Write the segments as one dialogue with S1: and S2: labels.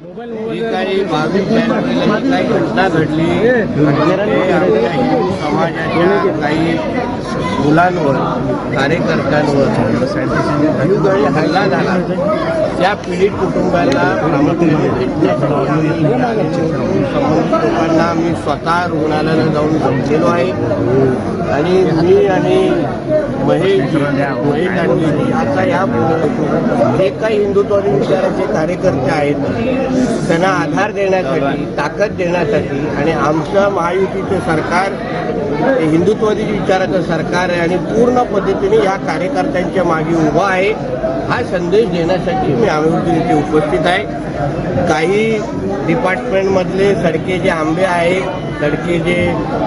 S1: काही काही घटना घडली समाजाच्या काही मुलांवर कार्यकर्त्यांवर हल्ला झाला. त्या पीडित कुटुंबाला प्रामुख्याने लोकांना मी स्वतः रुग्णालयाला जाऊन भेटलेलो आहे. आणि मी आणि महेश महेश आता या जे काही हिंदुत्वादी विचाराचे कार्यकर्ते आहेत. त्यांना आधार देण्यासाठी ताकद देण्यासाठी आणि आमचं महायुतीचं सरकार हे हिंदुत्वादी विचाराचं सरकार आहे आणि पूर्ण पद्धतीने या कार्यकर्त्यांच्या मागे उभा आहे हा संदेश देण्यासाठी मी आम्ही इथे उपस्थित आहे. काही डिपार्टमेंटमधले सडके जे आंबे आहेत सडके जे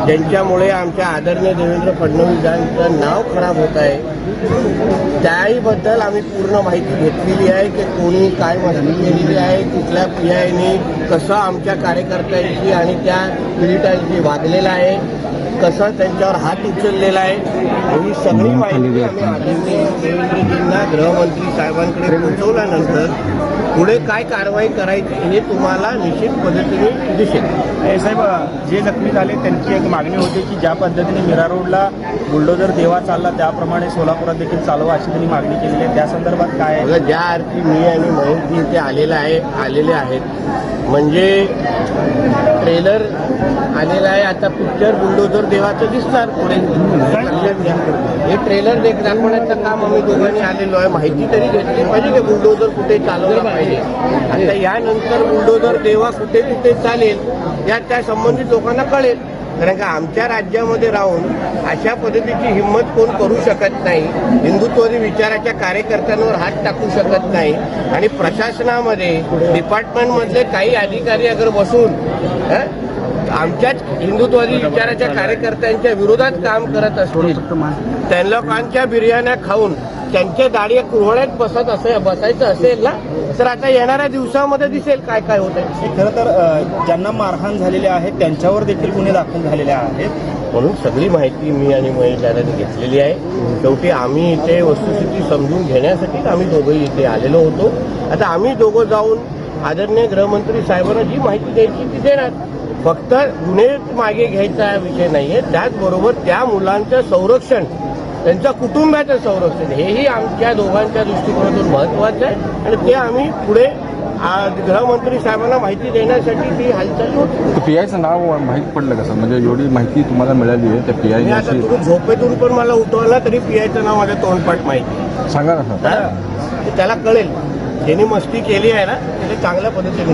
S1: ज्यांच्यामुळे आमच्या आदरणीय देवेंद्र फडणवीस यांचं नाव खराब होत आहे त्याहीबद्दल आम्ही पूर्ण माहिती घेतलेली आहे की कोणी काय मस्ती केलेली आहे कुठल्या पी आयने कसं आमच्या कार्यकर्त्यांशी आणि त्या पीडितांशी वागलेलं आहे कसं त्यांच्यावर हात उचललेला आहे. ही सगळी माहिती आम्ही आदरणीय देवेंद्रजींना गृहमंत्री साहेबांकडे पोहोचवल्यानंतर पुढे काय कारवाई करायची हे तुम्हाला निश्चित पद्धतीने दिसेल.
S2: हे साहेब जे जखमी झाले त्यांची एक मागणी होती की ज्या पद्धतीने मीरा रोडला बुलडोजर देवा चालला त्याप्रमाणे सोलापुरात देखील चालवा अशी त्यांनी मागणी केलेली आहे. त्या संदर्भात काय आहे?
S1: ज्या अर्थी मी आणि महेशजी इथे आलेला आहे आलेले आहेत म्हणजे ट्रेलर आलेला आहे. आता पिक्चर बुलडोजर देवाचं दिसणार. पुढे घ्या. हे ट्रेलर देख दाखवण्याचं काम आम्ही दोघांनी आलेलो आहे. माहिती तरी घेतली पाहिजे की बुलडोजर कुठे चालवलं पाहिजे. आता यानंतर बुलडोजर देवा कुठे कुठे चालेल या त्या संबंधित लोकांना कळेल. कारण का आमच्या राज्यामध्ये राहून अशा पद्धतीची हिंमत कोण करू शकत नाही हिंदुत्ववादी विचाराच्या कार्यकर्त्यांवर हात टाकू शकत नाही आणि प्रशासनामध्ये डिपार्टमेंटमधले काही अधिकारी अगर बसून आमच्याच हिंदुत्ववादी विचाराच्या कार्यकर्त्यांच्या विरोधात काम करत असतील त्या लोकांच्या बिर्याण्या खाऊन त्यांच्या दाढी कुरवळ्यात बसत असेल बसायचं असेल ना? तर आता येणाऱ्या दिवसामध्ये दिसेल काय काय होत आहे
S2: खरं तर ज्यांना मारहाण झालेले आहे त्यांच्यावर देखील गुन्हे दाखल झालेले आहेत.
S1: म्हणून सगळी माहिती मी आणि महेश दादाने घेतलेली आहे. शेवटी आम्ही इथे वस्तुस्थिती समजून घेण्यासाठीच आम्ही दोघंही इथे आलेलो होतो. आता आम्ही दोघं जाऊन आदरणीय गृहमंत्री साहेबांना जी माहिती द्यायची ती देणार. फक्त गुन्हे मागे घ्यायचा विषय नाहीये. त्याचबरोबर त्या मुलांचं संरक्षण त्यांच्या कुटुंबाचं संरक्षण. हेही आमच्या दोघांच्या दृष्टिकोनातून महत्वाचं आहे. आणि ते आम्ही पुढे आ, गृहमंत्री साहेबांना माहिती देण्यासाठी ती हालचाल होती.
S3: पीआयचं नाव माहीत पडलं कसं? म्हणजे एवढी माहिती तुम्हाला मिळाली आहे त्या
S1: आता
S3: अशी
S1: तुम्ही झोपेतून पण मला उठवला तरी पियायचं नाव माझ्या तोंडपाठ माहिती आहे.
S3: सांगा ना सर?
S1: ते त्याला कळेल. ज्यांनी मस्ती केली आहे ना ते चांगल्या पद्धतीने.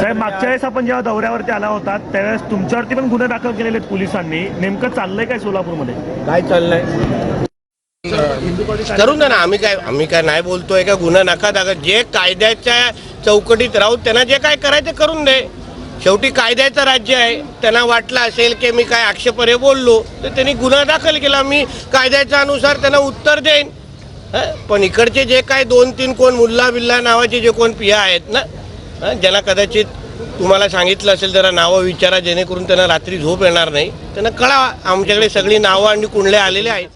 S4: साहेब मागच्या वेळेस आपण जेव्हा दौऱ्यावरती आला होता त्यावेळेस तुमच्यावरती पण गुन्हे दाखल केलेले आहेत पोलिसांनी. नेमकं चाललंय काय सोलापूरमध्ये?
S1: काय चाललंय? करून द्या ना आम्ही काय आम्ही काय नाही बोलतोय का? गुन्हा नका दाखल जे कायद्याच्या चौकटीत राहून त्यांना जे काय करायचं करून दे. शेवटी कायद्याचं राज्य आहे. त्यांना वाटलं असेल की मी काय आक्षेपार्ह बोललो तर त्यांनी गुन्हा दाखल केला. मी कायद्याच्या अनुसार त्यांना उत्तर देईन. पण इकडचे जे काय दोन तीन कोण मुल्ला बिल्ला नावाचे जे कोण पिया आहेत ना ज्यांना कदाचित तुम्हाला सांगितलं असेल जरा नावं विचारा जेणेकरून त्यांना रात्री झोप येणार नाही. त्यांना कळा आमच्याकडे सगळी नावं आणि कुंडले आलेले आहेत.